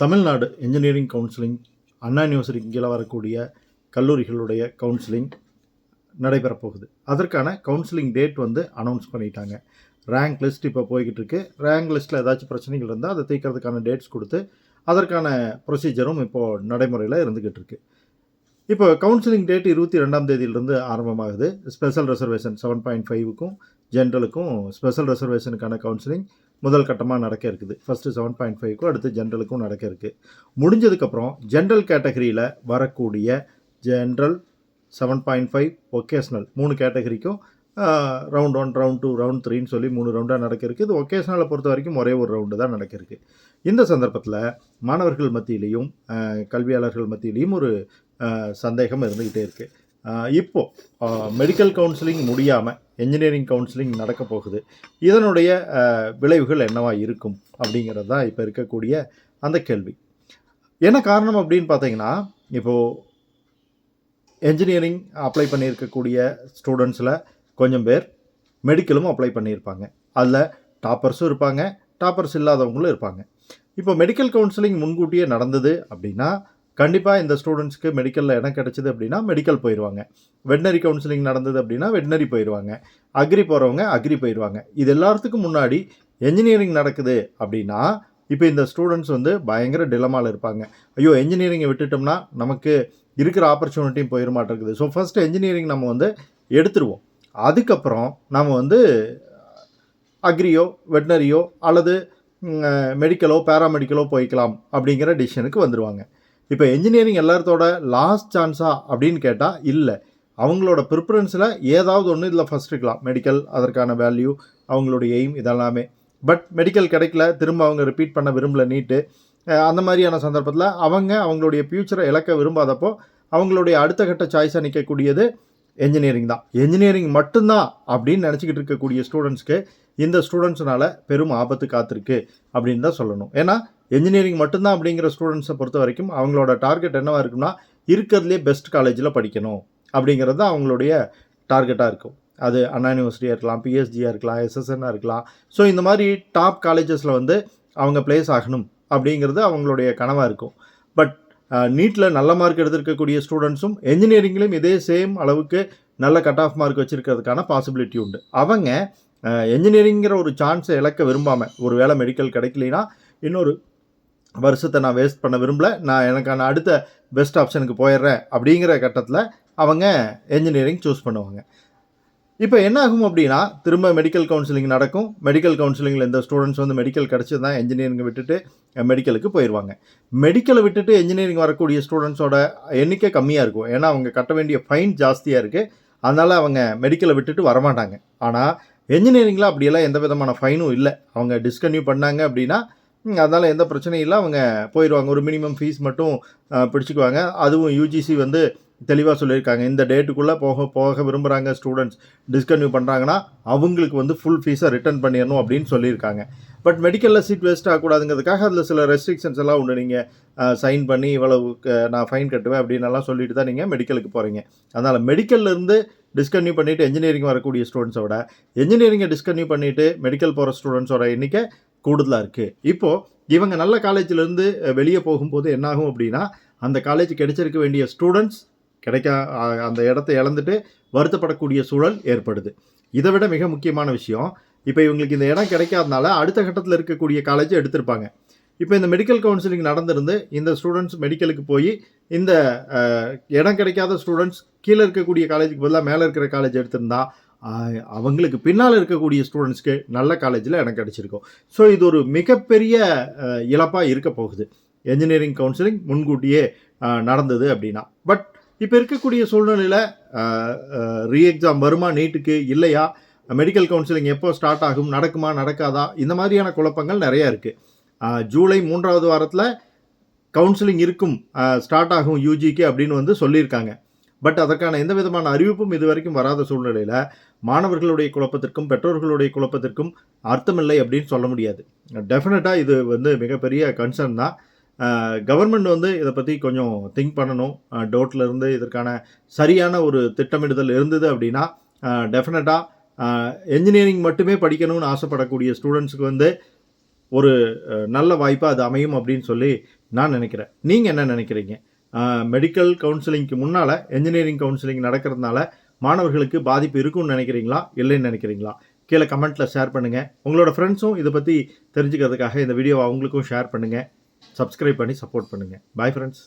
Tamil Nadu engineering counselling Anna university கீழே வரக்கூடிய கல்லூரிகளுடைய கவுன்சிலிங் நடைபெறப்போகுது அதற்கான கவுன்சிலிங் டேட் வந்து அனௌன்ஸ் பண்ணிட்டாங்க. ரேங்க் லிஸ்ட் இப்போ போய்கிட்டு இருக்கு. ரேங்க் லிஸ்ட்டில் ஏதாச்சும் பிரச்சனைகள் இருந்தால் அதை தீர்க்கறதுக்கான டேட்ஸ் கொடுத்து அதற்கான ப்ரொசீஜரும் இப்போது நடைமுறையில் இருந்துக்கிட்டு இருக்கு. இப்போ கவுன்சிலிங் டேட் இருபத்தி ரெண்டாம் தேதியிலிருந்து ஆரம்பமாகுது. ஸ்பெஷல் ரிசர்வேஷன் செவன் பாயிண்ட் ஃபைவுக்கும் ஜென்ரலுக்கும் ஸ்பெஷல் ரிசர்வேஷனுக்கான கவுன்சிலிங் முதல் கட்டமாக நடக்க இருக்குது. ஃபஸ்ட்டு செவன் பாயிண்ட் ஃபைவ்க்கும் அடுத்து ஜென்ரலுக்கும் நடக்க இருக்குது முடிஞ்சதுக்கப்புறம் ஜென்ரல் கேட்டகரியில் வரக்கூடிய general seven point five vocational மூணு கேட்டகரிக்கும் round one round two round த்ரீன்னு சொல்லி மூணு ரவுண்டாக நடக்க இருக்குது இது ஒகேஷ்னலை பொறுத்த வரைக்கும் ஒரே ஒரு ரவுண்டு தான் நடக்க இருக்குது இந்த சந்தர்ப்பத்தில் மாணவர்கள் மத்தியிலையும் கல்வியாளர்கள் மத்தியிலையும் ஒரு சந்தேகம் இருந்துக்கிட்டே இருக்குது இப்போது மெடிக்கல் கவுன்சிலிங் முடியாமல் என்ஜினியரிங் கவுன்சிலிங் நடக்க போகுது. இதனுடைய விளைவுகள் என்னவா இருக்கும் அப்படிங்கிறது தான் இப்போ இருக்கக்கூடிய அந்த கேள்வி. என்ன காரணம் அப்படின்னு பார்த்தீங்கன்னா இப்போது என்ஜினியரிங் அப்ளை பண்ணியிருக்கக்கூடிய ஸ்டூடெண்ட்ஸில் கொஞ்சம் பேர் மெடிக்கலும் அப்ளை பண்ணியிருப்பாங்க. அதில் டாப்பர்ஸும் இருப்பாங்க டாப்பர்ஸ் இல்லாதவங்களும் இருப்பாங்க. இப்போ மெடிக்கல் கவுன்சிலிங் முன்கூட்டியே நடந்தது அப்படின்னா கண்டிப்பாக இந்த ஸ்டூடெண்ட்ஸ்க்கு மெடிக்கலில் இடம் கிடச்சிது அப்படின்னா மெடிக்கல் போயிடுவாங்க வெட்னரி கவுன்சிலிங் நடந்தது அப்படின்னா வெட்னரி போயிடுவாங்க அக்ரி போகிறவங்க அக்ரி போயிடுவாங்க இது எல்லாத்துக்கும் முன்னாடி என்ஜினியரிங் நடக்குது அப்படின்னா இப்போ இந்த ஸ்டூடெண்ட்ஸ் வந்து பயங்கர டிலமாவில் இருப்பாங்க. ஐயோ என்ஜினியரிங்கை விட்டுட்டோம்னா நமக்கு இருக்கிற ஆப்பர்ச்சுனிட்டியும் போயிட மாட்டேங்குது. ஸோ ஃபஸ்ட்டு என்ஜினியரிங் நம்ம வந்து எடுத்துருவோம். அதுக்கப்புறம் நம்ம வந்து அக்ரியோ வெட்னரியோ அல்லது மெடிக்கலோ பேராமெடிக்கலோ போய்க்கலாம் அப்படிங்கிற டிசிஷனுக்கு வந்துடுவாங்க இப்போ என்ஜினியரிங் எல்லாத்தோட லாஸ்ட் சான்ஸா அப்படின்னு கேட்டால் இல்லை. அவங்களோட ப்ரிஃபரன்ஸில் ஏதாவது ஒன்று இதில் ஃபஸ்ட் இருக்கலாம். மெடிக்கல் அதற்கான வேல்யூ அவங்களுடைய எய்ம் இதெல்லாமே. பட் மெடிக்கல் கிடைக்கல திரும்ப அவங்க ரிப்பீட் பண்ண விரும்பல நீட்டு. அந்த மாதிரியான சந்தர்ப்பத்தில் அவங்க அவங்களுடைய ஃப்யூச்சரை இழக்க விரும்பாதப்போ அவங்களுடைய அடுத்த கட்ட சாய்ஸாக நிற்கக்கூடியது என்ஜினியரிங் தான். என்ஜினியரிங் மட்டும்தான் அப்படின்னு நினச்சிக்கிட்டு இருக்கக்கூடிய ஸ்டூடெண்ட்ஸ்க்கு இந்த ஸ்டூடெண்ட்ஸ்னால பெரும் ஆபத்து காத்திருக்கு அப்படின்னு தான் சொல்லணும். ஏன்னா என்ஜினியரிங் மட்டும்தான் அப்படிங்கிற ஸ்டூடெண்ட்ஸை பொறுத்த வரைக்கும் அவங்களோட டார்கெட் என்னவாக இருக்கும்னா இருக்கிறதுலே பெஸ்ட் காலேஜில் படிக்கணும். அப்படிங்கிறது தான் அவங்களுடைய டார்கெட்டாக இருக்கும். அது அண்ணா யூனிவர்சிட்டியாக இருக்கலாம் பிஎஸ்ஜியாக இருக்கலாம் எஸ்எஸ்என்னாக இருக்கலாம். ஸோ இந்த மாதிரி டாப் காலேஜஸில் வந்து அவங்க பிளேஸ் ஆகணும் அப்படிங்கிறது அவங்களுடைய கனவாக இருக்கும். பட் நீட்டில் நல்ல மார்க் எடுத்திருக்கக்கூடிய ஸ்டூடெண்ட்ஸும் என்ஜினியரிங்லேயும் இதே சேம் அளவுக்கு நல்ல கட் ஆஃப் மார்க் வச்சுருக்கிறதுக்கான பாசிபிலிட்டி உண்டு. அவங்க என்ஜினியரிங்கிற ஒரு சான்ஸை இழக்க விரும்பாமல் ஒரு வேளை மெடிக்கல் கிடைக்கலனா இன்னொரு வருஷத்தை நான் வேஸ்ட் பண்ண விரும்பல. நான் எனக்கான அடுத்த பெஸ்ட் ஆப்ஷனுக்கு போயிடுறேன் அப்படிங்கிற கட்டத்தில் அவங்க என்ஜினியரிங் சூஸ் பண்ணுவாங்க. இப்போ என்ன ஆகும் அப்படின்னா திரும்ப மெடிக்கல் கவுன்சிலிங் நடக்கும். மெடிக்கல் கவுன்சிலிங்கில் இந்த ஸ்டூடெண்ட்ஸ் வந்து மெடிக்கல் கிடச்சி தான் என்ஜினியரிங் விட்டுட்டு மெடிக்கலுக்கு போயிடுவாங்க மெடிக்கலை விட்டுட்டு என்ஜினியரிங் வரக்கூடிய ஸ்டூடெண்ட்ஸோட எண்ணிக்கை கம்மியாக இருக்கும். ஏன்னா அவங்க கட்ட வேண்டிய ஃபைன் ஜாஸ்தியாக இருக்குது அதனால் அவங்க மெடிக்கலை விட்டுட்டு வரமாட்டாங்க. ஆனால் என்ஜினியரிங்கில் அப்படியெல்லாம் எந்த விதமான ஃபைனும் இல்லை. அவங்க டிஸ்கன்யூ பண்ணாங்க அப்படின்னா அதனால் எந்த பிரச்சனையும் இல்லை. அவங்க போயிடுவாங்க ஒரு மினிமம் ஃபீஸ் மட்டும் பிடிச்சிக்குவாங்க. அதுவும் யூஜிசி வந்து தெளிவாக சொல்லியிருக்காங்க. இந்த டேட்டுக்குள்ளே போக போக விரும்புகிறாங்க ஸ்டூடெண்ட்ஸ் டிஸ்கன்யூ பண்ணுறாங்கன்னா அவங்களுக்கு வந்து ஃபுல் ஃபீஸை ரிட்டர்ன் பண்ணிடணும் அப்படின்னு சொல்லியிருக்காங்க. பட் மெடிக்கலில் சீட் வேஸ்ட் ஆகக்கூடாதுங்கிறதுக்காக அதில் சில ரெஸ்ட்ரிக்ஷன்ஸ் எல்லாம் உண்டு. நீங்கள் சைன் பண்ணி இவ்வளவு நான் ஃபைன் கட்டுவேன் அப்படின்னு எல்லாம் சொல்லிட்டு தான் நீங்கள் மெடிக்கலுக்கு போகிறீங்க அதனால் மெடிக்கல்லேருந்து டிஸ்கன்யூ பண்ணிவிட்டு என்ஜினியரிங் வரக்கூடிய ஸ்டூடெண்ட்ஸோட என்ஜினியரிங்கை டிஸ்கன்யூ பண்ணிவிட்டு மெடிக்கல் போகிற ஸ்டூடெண்ட்ஸோட எண்ணிக்கை கூடுதலாக இருக்குது இப்போது இவங்க நல்ல காலேஜிலேருந்து வெளியே போகும்போது என்னாகும் அப்படின்னா அந்த காலேஜ் கிடைச்சிருக்க வேண்டிய ஸ்டூடெண்ட்ஸ் கிடைக்க அந்த இடத்த இழந்துட்டு வருத்தப்படக்கூடிய சூழல் ஏற்படுது. இதை விட மிக முக்கியமான விஷயம் இப்போ இவங்களுக்கு இந்த இடம் கிடைக்காதனால அடுத்த கட்டத்தில் இருக்கக்கூடிய காலேஜ் எடுத்திருப்பாங்க. இப்போ இந்த மெடிக்கல் கவுன்சிலிங் நடந்திருந்து இந்த ஸ்டூடெண்ட்ஸ் மெடிக்கலுக்கு போய் இந்த இடம் கிடைக்காத ஸ்டூடெண்ட்ஸ் கீழே இருக்கக்கூடிய காலேஜுக்கு பதிலாக மேலே இருக்கிற காலேஜ் எடுத்திருந்தா அவங்களுக்கு பின்னால் இருக்கக்கூடிய ஸ்டூடெண்ட்ஸ்க்கு நல்ல காலேஜில் எனக்கு கிடச்சிருக்கும். ஸோ இது ஒரு மிகப்பெரிய இழப்பாக இருக்க போகுது. என்ஜினியரிங் கவுன்சிலிங் முன்கூட்டியே நடந்தது அப்படின்னா. பட் இப்போ இருக்கக்கூடிய சூழ்நிலையில் ரீ எக்ஸாம் வருமா நீட்டுக்கு இல்லையா? மெடிக்கல் கவுன்சிலிங் எப்போ ஸ்டார்ட் ஆகும் நடக்குமா நடக்காதா? இந்த மாதிரியான குழப்பங்கள் நிறையா இருக்குது ஜூலை மூன்றாவது வாரத்தில் கவுன்சிலிங் இருக்கும் ஸ்டார்ட் ஆகும் யூஜிக்கு அப்படின்னு வந்து சொல்லியிருக்காங்க. பட் அதற்கான எந்த விதமான அறிவிப்பும் இது வரைக்கும் வராத சூழ்நிலையில் மாணவர்களுடைய குழப்பத்திற்கும் பெற்றோர்களுடைய குழப்பத்திற்கும் அர்த்தமில்லை அப்படின்னு சொல்ல முடியாது. டெஃபினட்டாக இது வந்து மிகப்பெரிய கன்சர்ன் தான். கவர்மெண்ட் வந்து இதை பற்றி கொஞ்சம் திங்க் பண்ணணும். டோட்டில் இருந்து இதற்கான சரியான ஒரு திட்டமிடுதல் இருந்தது அப்படின்னா டெஃபினட்டாக என்ஜினியரிங் மட்டுமே படிக்கணும்னு ஆசைப்படக்கூடிய ஸ்டூடெண்ட்ஸுக்கு வந்து ஒரு நல்ல வாய்ப்பாக அது அமையும் அப்படின்னு சொல்லி நான் நினைக்கிறேன். நீங்கள் என்ன நினைக்கிறீங்க? மெடிக்கல் கவுன்சிலிங்க்கு முன்னால் என்ஜினியரிங் கவுன்சிலிங் நடக்கிறதுனால மாணவர்களுக்கு பாதிப்பு இருக்கும்னு நினைக்கிறீங்களா? இல்லைன்னு நினைக்கிறீங்களா? கீழே கமெண்ட்டில் ஷேர் பண்ணுங்கள் உங்களோட ஃப்ரெண்ட்ஸும் இதை பற்றி தெரிஞ்சுக்கிறதுக்காக இந்த வீடியோவை அவங்களுக்கும் ஷேர் பண்ணுங்கள் சப்ஸ்கிரைப் பண்ணி சப்போர்ட் பண்ணுங்கள் பாய் ஃப்ரெண்ட்ஸ்